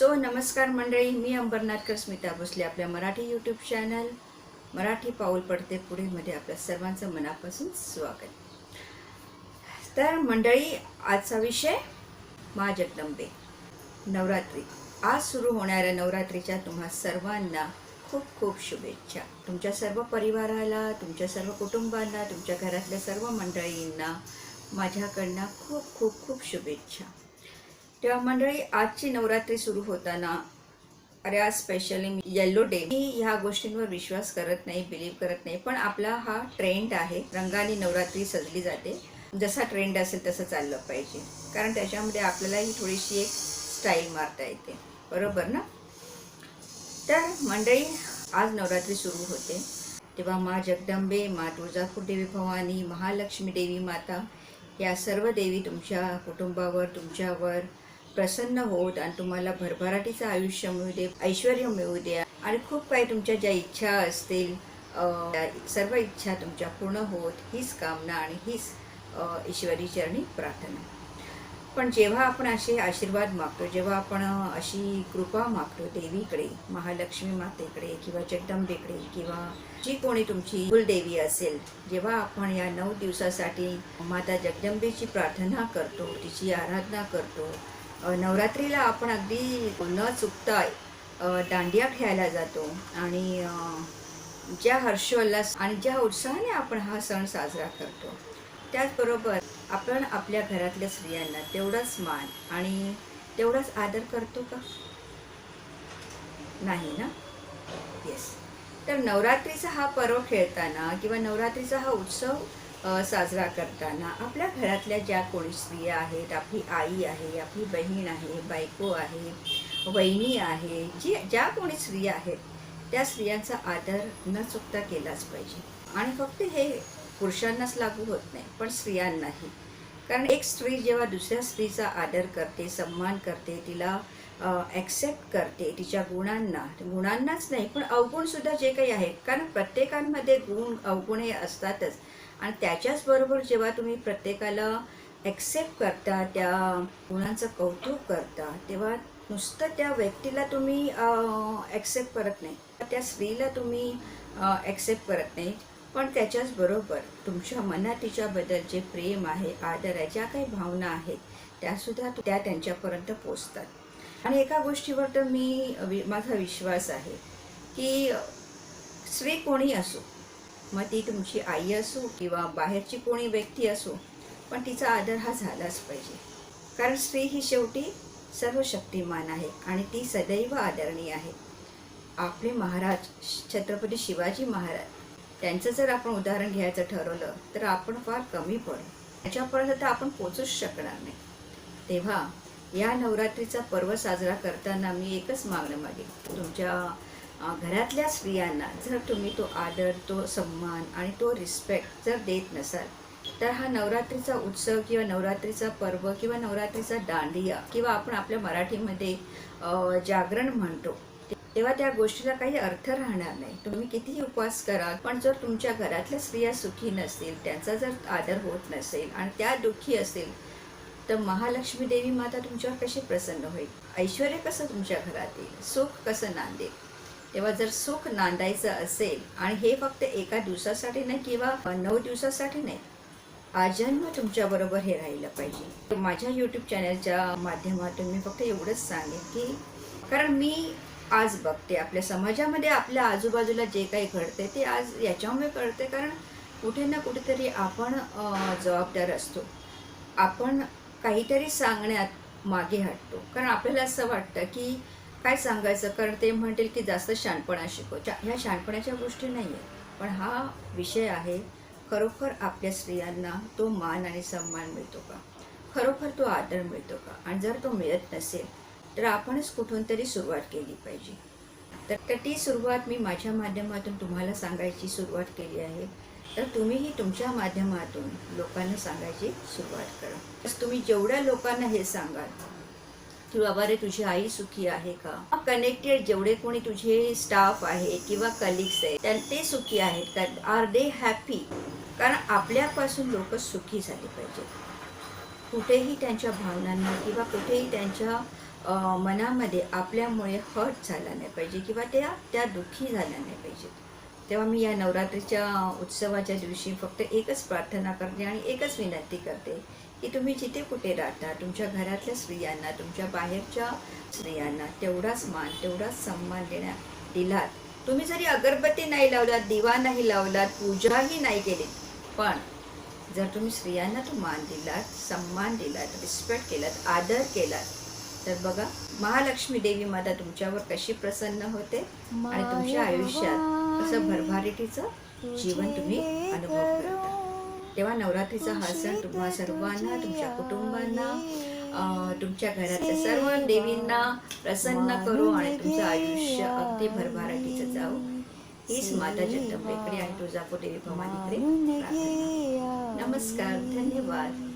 So नमस्कार मंडळी मी अंबरनाथकर स्मिता भोसले आपल्या मराठी यूट्यूब चॅनल मराठी पाऊल पडते पुढे मध्ये आपल्या सर्वांचं मनापासून स्वागत. तर मंडळी आजचा विषय मा जगदंबे. नवरात्री. आज सुरू होणाऱ्या नवरात्रीच्या तुम्हा सर्वांना खूप खूप शुभेच्छा. तुमच्या सर्व परिवाराला तुमच्या सर्व कुटुंबांना तुमच्या घरातल्या सर्व मंडळींना माझ्याकडनं खूप खूप खूप शुभेच्छा. तेव्हा मंडळी आजची नवरात्री सुरू होताना अरे आज स्पेशली मी येल्लो डे मी ह्या गोष्टींवर विश्वास करत नाही बिलीव्ह करत नाही पण आपला हा ट्रेंड आहे. रंगाने नवरात्री सजली जाते. जसा ट्रेंड असेल तसं चाललं पाहिजे. कारण त्याच्यामध्ये आपल्यालाही थोडीशी एक स्टाईल मारता येते. बरोबर ना? तर मंडळी आज नवरात्री सुरू होते. तेव्हा मा जगदंबे मा तुळजापूर देवी भवानी महालक्ष्मी देवी माता या सर्व देवी तुमच्या कुटुंबावर तुमच्यावर प्रसन्न होत आणि तुम्हाला भरभराटीचं आयुष्य मिळू दे ऐश्वर मिळू दे आणि खूप काही तुमच्या ज्या इच्छा असतील सर्व इच्छा तुमच्या पूर्ण होत हीच कामना आणि हीच ईश्वरी चरणी प्रार्थना. पण जेव्हा आपण असे आशीर्वाद मागतो जेव्हा आपण अशी कृपा मागतो देवीकडे महालक्ष्मी मातेकडे किंवा जगदंबेकडे किंवा जी कोणी तुमची कुलदेवी असेल जेव्हा आपण या नऊ दिवसासाठी माता जगदंबेची प्रार्थना करतो तिची आराधना करतो नवरात्रीला आपण अगदी न चुकता दांडिया खेळायला जातो. आणि ज्या हर्षोल्लास आणि ज्या उत्साहाने आपण हा सण साजरा करतो त्याचबरोबर आपण आपल्या घरातल्या स्त्रियांना तेवढाच मान आणि तेवढाच आदर करतो का? नाही ना? येस तर नवरात्रीचा हा पर्व खेळताना किंवा नवरात्रीचा हा उत्सव साजरा करताना आपल्या घरातल्या ज्या कोणी स्त्रिया आहेत आपली आई आहे आपली बहीण आहे बायको आहे वहिनी आहे जी ज्या कोणी स्त्रिया आहेत त्या स्त्रियांचा आदर न चुकता केलाच पाहिजे. आणि फक्त हे पुरुषांनाच लागू होत नाही पण स्त्रियांनाही. कारण एक स्त्री जेव्हा दुसऱ्या स्त्रीचा आदर करते सन्मान करते तिला ॲक्सेप्ट करते तिच्या गुणांना. गुणांनाच नाही पण अवगुणसुद्धा जे काही आहेत कारण प्रत्येकांमध्ये गुण अवगुण हे असतातच. आणि त्याच्याचबरोबर जेव्हा तुम्ही प्रत्येकाला ॲक्सेप्ट करता त्या गुणांचं कौतुक करता तेव्हा नुसतं त्या व्यक्तीला तुम्ही ॲक्सेप्ट करत नाही. त्या स्त्रीला तुम्ही ॲक्सेप्ट करत नाही. पण त्याच्याचबरोबर तुमच्या मनात तिच्याबद्दल जे प्रेम आहे आदर आहे ज्या काही भावना आहेत त्यासुद्धा त्या त्यांच्यापर्यंत पोचतात. आणि एका गोष्टीवर तर मी वि- माझा विश्वास आहे की स्त्री कोणी असो मग ती तुमची आई असो किंवा बाहेरची कोणी व्यक्ती असो पण तिचा आदर हा झालाच पाहिजे. कारण स्त्री ही शेवटी सर्व शक्तिमान आहे आणि ती सदैव आदरणीय आहे. आपले महाराज छत्रपती शिवाजी महाराज त्यांचं जर आपण उदाहरण घ्यायचं ठरवलं तर आपण फार कमी पडू. त्याच्यापर्यंत तर आपण पोचूच शकणार नाही. तेव्हा या नवरात्रीचा पर्व साजरा करताना मी एकच मागणं मागेन तुमच्या घरातल्या स्त्रियांना जर तुम्ही तो आदर तो सन्मान आणि तो रिस्पेक्ट जर देत नसाल तर हा नवरात्रीचा उत्सव किंवा नवरात्रीचा पर्व किंवा नवरात्रीचा दांडिया किंवा आपण आपल्या मराठीमध्ये जागरण म्हणतो तेव्हा त्या गोष्टीला काही अर्थ राहणार नाही. तुम्ही कितीही उपवास कराल पण जर तुमच्या घरातल्या स्त्रिया सुखी नसतील त्यांचा जर आदर होत नसेल आणि त्या दुःखी असतील तर महालक्ष्मी देवी माता तुमच्यावर कशी प्रसन्न होईल? ऐश्वर कसं तुमच्या घरात येईल? सुख कसं नांदेल? तेव्हा जर सुख नांदायचं असेल आणि हे फक्त एका दिवसासाठी नाही किंवा नऊ दिवसासाठी नाही आजन्म तुमच्याबरोबर हे राहिलं पाहिजे. माझ्या यूट्यूब चॅनलच्या माध्यमातून मी फक्त एवढंच सांगेन की कारण मी आज बघते आपल्या समाजामध्ये आपल्या आजूबाजूला जे काही घडते ते आज याच्यामुळे कळते कारण कुठे ना कुठेतरी आपण जबाबदार असतो. आपण काहीतरी सांगण्यात मागे हटतो. कारण आपल्याला असं वाटतं की काय सांगायचं? कारण ते म्हणतील की जास्त शहाणपणा शिकव. ह्या शहाणपणाच्या गोष्टी नाही आहेत पण हा विषय आहे खरोखर आपल्या स्त्रियांना तो मान आणि सन्मान मिळतो का? खरोखर तो आदर मिळतो का? आणि जर तो मिळत नसेल तर आपणच कुठून तरी सुरुवात केली पाहिजे. तर तर ती सुरुवात मी माझ्या माध्यमातून तुम्हाला सांगायची सुरुवात केली आहे. तर तुम्हीही तुमच्या माध्यमातून लोकांना सांगायची सुरुवात करा. बस तुम्ही जेवढ्या लोकांना हे सांगाल की बाबा रे तुझी आई सुखी आहे का? कनेक्टेड जेवढे कोणी तुझे स्टाफ आहे किंवा कलिग्स आहेत त्या ते सुखी आहेत का? आर दे हॅपी कारण आपल्यापासून लोक सुखी झाले पाहिजे कुठेही त्यांच्या भावनांना किंवा कुठेही त्यांच्या मनामध्ये आपल्यामुळे हर्ट झाला नाही पाहिजे किंवा त्या त्या दुःखी झाल्या नाही पाहिजेत. तेव्हा मी या नवरात्रीच्या उत्सवाच्या दिवशी फक्त एकच प्रार्थना करते आणि एकच विनंती करते की तुम्ही जिथे कुठे राहता तुमच्या घरातल्या स्त्रियांना तुमच्या बाहेरच्या स्त्रियांना तेवढाच मान तेवढाच सन्मान देण्या दिलात. तुम्ही जरी अगरबत्ती नाही लावलात दिवा नाही लावलात पूजाही नाही केली पण जर तुम्ही स्त्रियांना तो मान दिलात सन्मान दिलात रिस्पेक्ट केलात आदर केलात तर बघा महालक्ष्मी देवी माता तुमच्यावर कशी प्रसन्न होते आणि तुमच्या आयुष्यात असं भरभराटीचं जीवन तुम्ही अनुभव करता. तेव्हा नवरात्रीचा हा सण तुम्हा सर्वांना तुमच्या कुटुंबांना तुमच्या घरातल्या सर्व देवींना प्रसन्न करू आणि तुमचं आयुष्य अगदी भरभराटीचं जाऊ हीच माता जगदंबेकडे आणि तुळजापूर देवी भवानीकडे नमस्कार धन्यवाद.